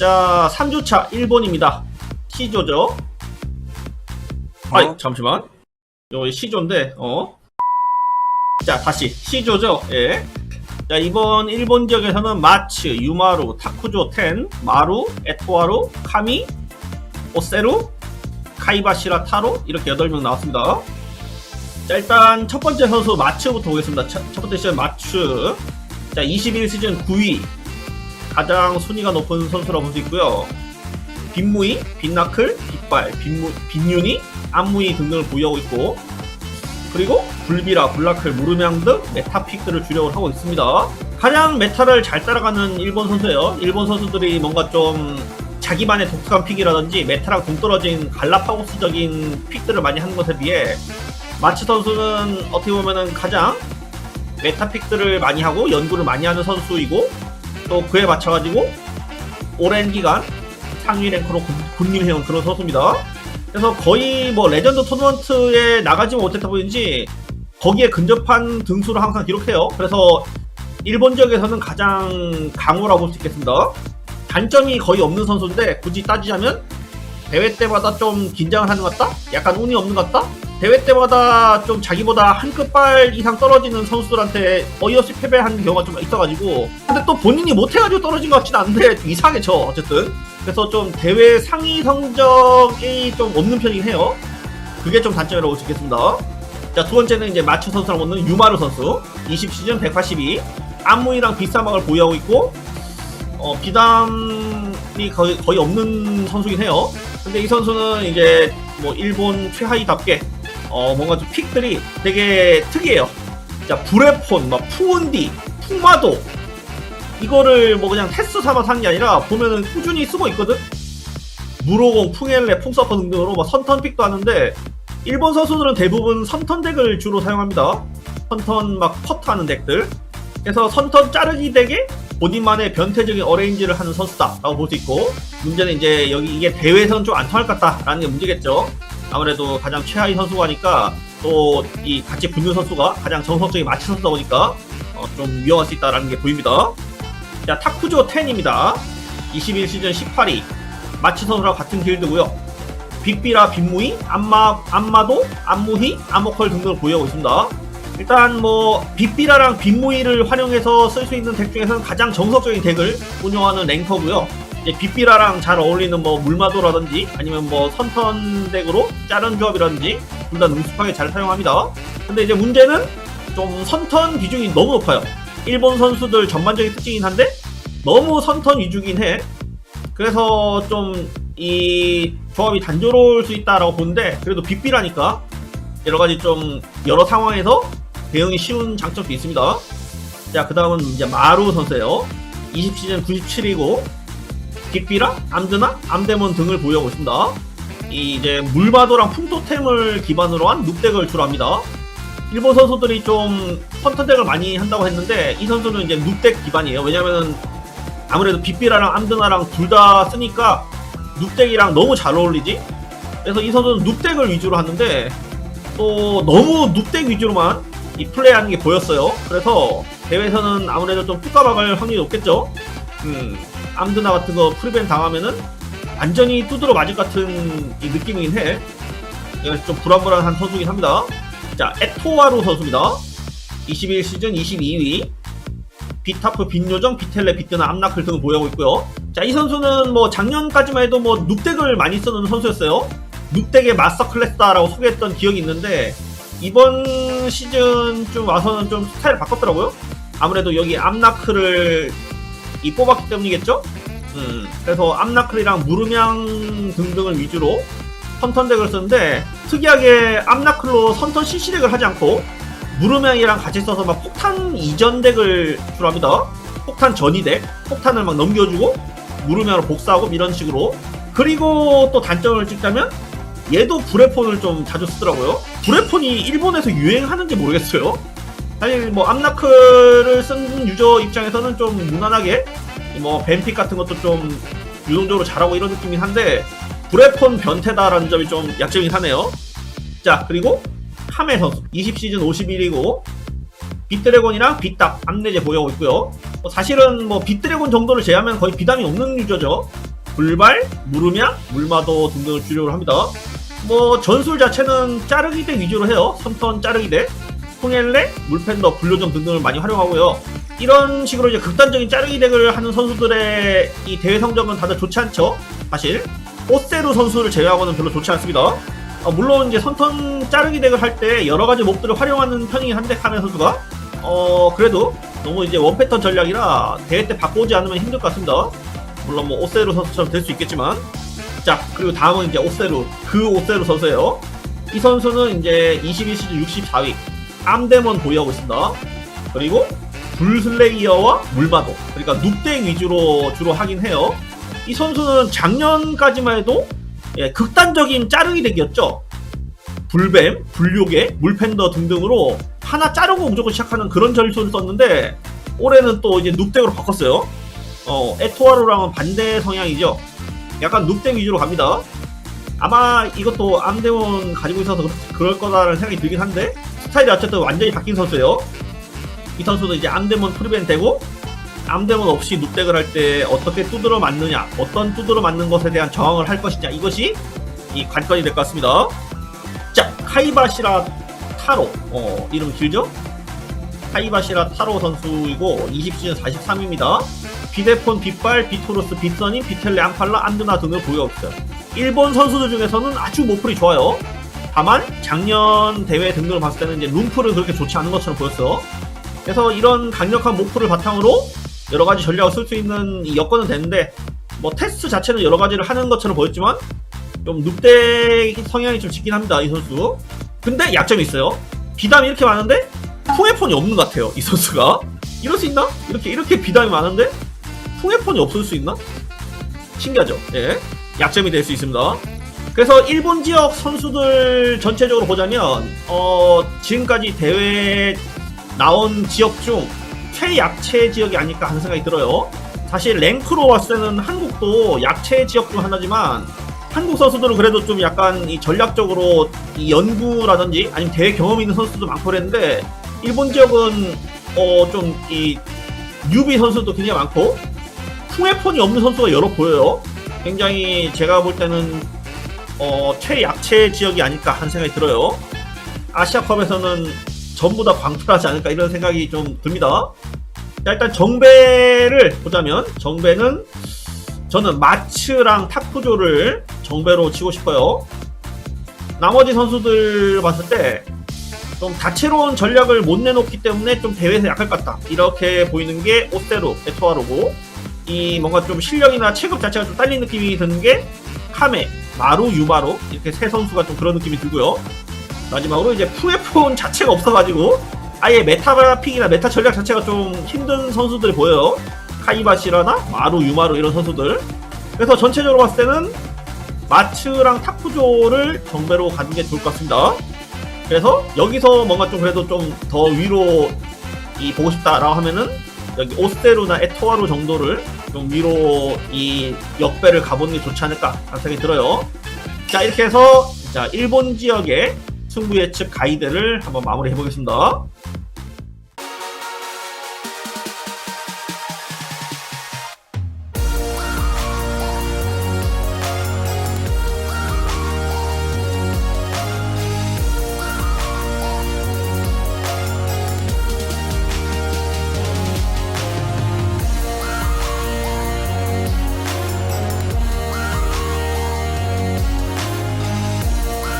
자, 3주차 일본입니다. 시조죠. 아이, 잠시만. 여기 시조인데, 어? 자, 다시. 시조죠. 예. 자, 이번 일본 지역에서는 마츠, 유마루, 타쿠조 텐, 마루, 에토아루, 카미, 오세루, 카이바시라 타로 이렇게 8명 나왔습니다. 자, 일단 첫 번째 선수 마츠부터 보겠습니다. 첫, 첫 번째 시즌 마츠. 자, 21 시즌 9위. 가장 순위가 높은 선수라고 볼 수 있고요. 빈무이, 빈나클, 빗발, 빈무, 빈윤이, 안무이 등등을 보유하고 있고 그리고 불비라, 블라클, 무르명 등 메타픽들을 주력을 하고 있습니다. 가장 메타를 잘 따라가는 일본 선수예요. 일본 선수들이 뭔가 좀 자기만의 독특한 픽이라든지 메타랑 동떨어진 갈라파고스적인 픽들을 많이 하는 것에 비해 마치 선수는 어떻게 보면은 가장 메타 픽들을 많이 하고 연구를 많이 하는 선수이고 또 그에 맞춰가지고 오랜 기간 상위 랭커로 군- 군림해온 그런 선수입니다. 그래서 거의 뭐 레전드 토너먼트에 나가지 못했다 보니지 거기에 근접한 등수를 항상 기록해요. 그래서 일본 지역에서는 가장 강호라고 볼 수 있겠습니다. 단점이 거의 없는 선수인데 굳이 따지자면 대회 때마다 좀 긴장을 하는 것 같다? 약간 운이 없는 것 같다? 대회 때마다 좀 자기보다 한 끝발 이상 떨어지는 선수들한테 어이없이 패배하는 경우가 좀 있어가지고. 근데 또 본인이 못해가지고 떨어진 것 같지는 않은데 좀 이상하게 쳐 어쨌든. 그래서 좀 대회 상위 성적이 좀 없는 편이긴 해요. 그게 좀 단점이라고 볼 수 있겠습니다. 자 두 번째는 이제 마추 선수랑 먹는 유마루 선수. 20시즌 182 안무이랑 비싸막을 보유하고 있고 어, 비담이 거의, 거의 없는 선수긴 해요. 근데 이 선수는 이제 뭐 일본 최하위답게 어 뭔가 좀 픽들이 되게 특이해요. 자 브레폰, 막 푸운디, 푸마도 이거를 뭐 그냥 테스트 삼아서 하는 게 아니라 보면은 꾸준히 쓰고 있거든. 무로공, 풍엘레, 풍서퍼 등등으로 막 선턴 픽도 하는데 일본 선수들은 대부분 선턴 덱을 주로 사용합니다. 선턴 막 컷하는 덱들. 그래서 선턴 자르기 덱에 본인만의 변태적인 어레인지를 하는 선수다라고 볼 수 있고 문제는 이제 여기 이게 대회에서는 좀 안 통할 것 같다라는 게 문제겠죠. 아무래도 가장 최하위 선수가 하니까 또 이 같이 붙는 선수가 가장 정석적인 마치 선수다 보니까 어, 좀 위험할 수 있다라는 게 보입니다. 자 타쿠조 10입니다. 21 시즌 18위 마치 선수랑 같은 길드고요. 빅비라 빅무이, 안마 안마도, 안무희, 아모컬 등등을 보유하고 있습니다. 일단 뭐 빅비라랑 빅무이를 활용해서 쓸 수 있는 덱 중에서는 가장 정석적인 덱을 운영하는 랭커고요. 이제 빅비라랑 잘 어울리는 뭐 물마도라든지 아니면 뭐 선턴 덱으로 짜른 조합이라든지 둘 다 능숙하게 잘 사용합니다. 근데 이제 문제는 좀 선턴 비중이 너무 높아요. 일본 선수들 전반적인 특징이긴 한데 너무 선턴 위주긴 해. 그래서 좀 이 조합이 단조로울 수 있다라고 보는데 그래도 빅비라니까 여러 가지 좀 여러 상황에서 대응이 쉬운 장점도 있습니다. 자, 그 다음은 이제 마루 선수예요. 20시즌 97이고 빅비라, 암드나, 암데몬 등을 보유하고 있습니다. 이 이제 물바도랑 풍토템을 기반으로 한 눕덱을 주로 합니다. 일본 선수들이 좀 헌터덱을 많이 한다고 했는데 이 선수는 이제 눕덱 기반이에요. 왜냐면은 아무래도 빅비라랑 암드나랑 둘 다 쓰니까 눕덱이랑 너무 잘 어울리지. 그래서 이 선수는 눕덱을 위주로 하는데 또 너무 눕덱 위주로만 이 플레이하는 게 보였어요. 그래서 대회에서는 아무래도 좀 뚜까박을 확률이 높겠죠. 음, 암드나 같은 거 프리벤 당하면은 완전히 두드러 맞을 것 같은 이 느낌이긴 해. 좀 불안불안한 선수긴 합니다. 자, 에토와루 선수입니다. 21 시즌 22위. 비타프, 빈요정, 비텔레, 비트나, 암나클 등을 보유하고 있고요. 자, 이 선수는 뭐 작년까지만 해도 뭐 눕덱을 많이 쓰는 선수였어요. 눕덱의 마스터 클래스다라고 소개했던 기억이 있는데 이번 시즌 좀 와서는 좀 스타일을 바꿨더라고요. 아무래도 여기 암나클을 이 뽑았기 때문이겠죠? 음, 그래서 암나클이랑 무르명 등등을 위주로 선턴 덱을 쓰는데 특이하게 암나클로 선턴 CC 덱을 하지 않고 무르명이랑 같이 써서 막 폭탄 이전 덱을 주로 합니다. 폭탄 전이 덱, 폭탄을 막 넘겨주고 무르명으로 복사하고 이런 식으로. 그리고 또 단점을 찍자면 얘도 브레폰을 좀 자주 쓰더라고요. 브레폰이 일본에서 유행하는지 모르겠어요. 사실 뭐 암나클을 쓴 유저 입장에서는 좀 무난하게 뭐 뱀픽 같은 것도 좀 유동적으로 잘하고 이런 느낌이긴 한데 브레폰 변태다라는 점이 좀 약점이긴 하네요. 자 그리고 카메 선수 20시즌 51이고 빗드래곤이랑 빗답 암내제 보유하고 있고요. 뭐 사실은 뭐 빗드래곤 정도를 제외하면 거의 비담이 없는 유저죠. 불발, 무르냐, 물마도 등등을 주력을 합니다. 뭐 전술 자체는 짜르기 대 위주로 해요. 선턴 짜르기 대, 통엘레, 물팬더, 불료점 등등을 많이 활용하고요. 이런 식으로 이제 극단적인 짜르기 덱을 하는 선수들의 이 대회 성적은 다들 좋지 않죠. 사실 오세루 선수를 제외하고는 별로 좋지 않습니다. 어, 물론 이제 선턴 짜르기 덱을 할 때 여러 가지 몹들을 활용하는 편이긴 한데 카메 선수가 어 그래도 너무 이제 원 패턴 전략이라 대회 때 바꾸지 않으면 힘들 것 같습니다. 물론 뭐 오세루 선수처럼 될 수 있겠지만 자 그리고 다음은 이제 오세루 그 오세루 선수예요. 이 선수는 이제 21시즌 64위 암데몬 보유하고 있습니다. 그리고 불슬레이어와 물마도 그러니까 눕덱 위주로 주로 하긴 해요. 이 선수는 작년까지만 해도 예, 극단적인 짜르기 덱이었죠. 불뱀, 불요괴, 물팬더 등등으로 하나 자르고 무조건 시작하는 그런 전술을 썼는데 올해는 또 이제 눕덱으로 바꿨어요. 어, 에토와로랑은 반대 성향이죠. 약간 눕덱 위주로 갑니다. 아마 이것도 암데몬 가지고 있어서 그럴 거다라는 생각이 들긴 한데 스타일이 어쨌든 완전히 바뀐 선수예요. 이 선수도 이제 암데몬 프리벤 되고 암데몬 없이 눕덱을 할 때 어떻게 두드러 맞느냐 어떤 두드러 맞는 것에 대한 저항을 할 것이냐 이것이 이 관건이 될 것 같습니다. 자 카이바시라 타로. 어 이름 길죠? 카이바시라 타로 선수이고 20시즌 43입니다. 비데폰, 빗발, 비토로스, 빗선인, 비텔레, 암팔라, 안드나 등을 보유하고 있어요. 일본 선수들 중에서는 아주 모플이 좋아요 다만 작년 대회 등등을 봤을 때는 이제 룸프를 그렇게 좋지 않은 것처럼 보였어요 그래서 이런 강력한 모프를 바탕으로 여러 가지 전략을 쓸 수 있는 이 여건은 되는데 뭐 테스트 자체는 여러 가지를 하는 것처럼 보였지만 좀 눕대 성향이 좀 짙긴 합니다 이 선수. 근데 약점이 있어요. 비담이 이렇게 많은데 풍해폰이 없는 것 같아요 이 선수가. 이럴 수 있나? 이렇게 이렇게 비담이 많은데 풍해폰이 없을 수 있나? 신기하죠. 예, 약점이 될 수 있습니다. 그래서 일본 지역 선수들 전체적으로 보자면 어 지금까지 대회 나온 지역 중 최약체 지역이 아닐까 하는 생각이 들어요. 사실 랭크로 봤을 때는 한국도 약체 지역 중 하나지만 한국 선수들은 그래도 좀 약간 이 전략적으로 이 연구라든지 아니면 대회 경험 있는 선수도 많고 그랬는데 일본 지역은 어 좀 이 뉴비 선수도 굉장히 많고 풍해폰이 없는 선수가 여러 보여요. 굉장히 제가 볼 때는 어 최약체 지역이 아닐까 하는 생각이 들어요. 아시아컵에서는 전부 다 광출하지 않을까 이런 생각이 좀 듭니다. 자, 일단 정배를 보자면 정배는 저는 마츠랑 타쿠조를 정배로 치고 싶어요. 나머지 선수들 봤을 때 좀 다채로운 전략을 못 내놓기 때문에 좀 대회에서 약할 것 같다. 이렇게 보이는 게 오세루, 에토하로고 이 뭔가 좀 실력이나 체급 자체가 좀 딸린 느낌이 드는 게 카메, 마루, 유바로 이렇게 세 선수가 좀 그런 느낌이 들고요. 마지막으로 이제 푸에폰 자체가 없어가지고 아예 메타 픽이나 메타 전략 자체가 좀 힘든 선수들이 보여요. 카이바시라나 마루, 유마루 이런 선수들. 그래서 전체적으로 봤을 때는 마츠랑 타쿠조를 정배로 가는 게 좋을 것 같습니다. 그래서 여기서 뭔가 좀 그래도 좀 더 위로 이 보고 싶다라고 하면은 여기 오스테루나 에토와루 정도를 좀 위로 이 역배를 가보는 게 좋지 않을까 생각이 들어요. 자 이렇게 해서 자 일본 지역의 승부 예측 가이드를 한번 마무리해 보겠습니다.